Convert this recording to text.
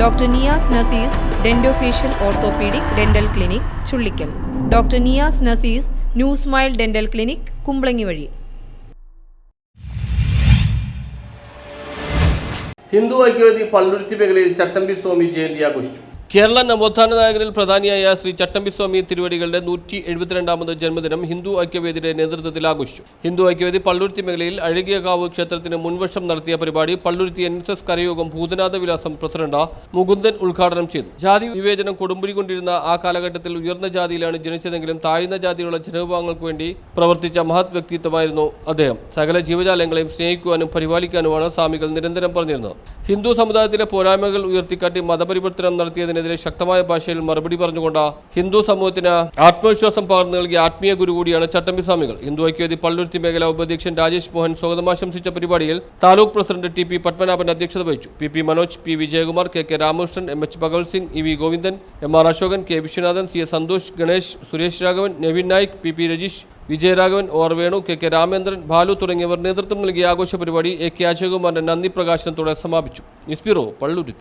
Doctor Niyas Naseez dentofacial orthopaedic dental clinic Chullikkal. Doctor Niyas Naseez new smile dental clinic Kumbalangi വഴി. ഹിന്ദു ഐക്യവേദി പള്ളുരുത്തി മേഖലയിൽ ചട്ടമ്പി സ്വാമി ജയന്തി ആഘോഷിച്ചു. കേരള നവോത്ഥാന നായകരിൽ പ്രധാനിയായ ശ്രീ ചട്ടമ്പിസ്വാമി തിരുവടികളുടെ നൂറ്റി എഴുപത്തിരണ്ടാമത് ജന്മദിനം ഹിന്ദു ഐക്യവേദിയുടെ നേതൃത്വത്തിൽ ആഘോഷിച്ചു. ഹിന്ദു ഐക്യവേദി പള്ളുരുത്തി മേഖലയിൽ അഴകിയകാവ് ക്ഷേത്രത്തിന് മുൻവർഷം നടത്തിയ പരിപാടി പള്ളുരുത്തി എൻ എസ് എസ് കരയോഗം ഭൂതനാഥ വിലാസം പ്രസിഡന്റ് മുകുന്ദൻ ഉദ്ഘാടനം ചെയ്തു. ജാതി വിവേചനം കൊടുമ്പിരി കൊണ്ടിരുന്ന ആ കാലഘട്ടത്തിൽ ഉയർന്ന ജാതിയിലാണ് ജനിച്ചതെങ്കിലും താഴ്ന്ന ജാതിയിലുള്ള ജനവിഭാഗങ്ങൾക്ക് വേണ്ടി പ്രവർത്തിച്ച മഹത് വ്യക്തിത്വമായിരുന്നു അദ്ദേഹം. സകല ജീവജാലങ്ങളെയും സ്നേഹിക്കുവാനും പരിപാലിക്കാനുമാണ് സ്വാമികൾ നിരന്തരം പറഞ്ഞിരുന്നത്. ഹിന്ദു സമുദായത്തിലെ പോരായ്മകൾ ഉയർത്തിക്കാട്ടി മതപരിവർത്തനം നടത്തിയതിനെതിരെ ശക്തമായ ഭാഷയിൽ മറുപടി പറഞ്ഞുകൊണ്ട് ഹിന്ദു സമൂഹത്തിന് ആത്മവിശ്വാസം പകർന്നു നൽകിയ ആത്മീയ ഗുരു കൂടിയാണ് ചട്ടമ്പി സ്വാമികൾ. ഹിന്ദു ഐക്യവേദി പള്ളുരുത്തി മേഖല ഉപാധ്യക്ഷൻ രാജേഷ് മോഹൻ സ്വാഗതമാശംസിച്ച പരിപാടിയിൽ taluk president T P Padmanabhan അധ്യക്ഷത വഹിച്ചു. P P Manoj P Vijayakumar K K Ramakrishnan M H Bhagavath Singh E V Govindan M R Ashokan K Viswanathan C S Santhosh Ganesh Suresh Raghavan Naveen Naik P P Rajeesh Vijayaraghavan or Venu K K Ramendran Balu തുടങ്ങിയവർ നേതൃത്വം നൽകിയ ആഘോഷ പരിപാടി A K അജയകുമാറിന്റെ നന്ദി പ്രകാശനത്തോടെ സമാപിച്ചു. നിസ്പിറോ പള്ളുരുത്തി.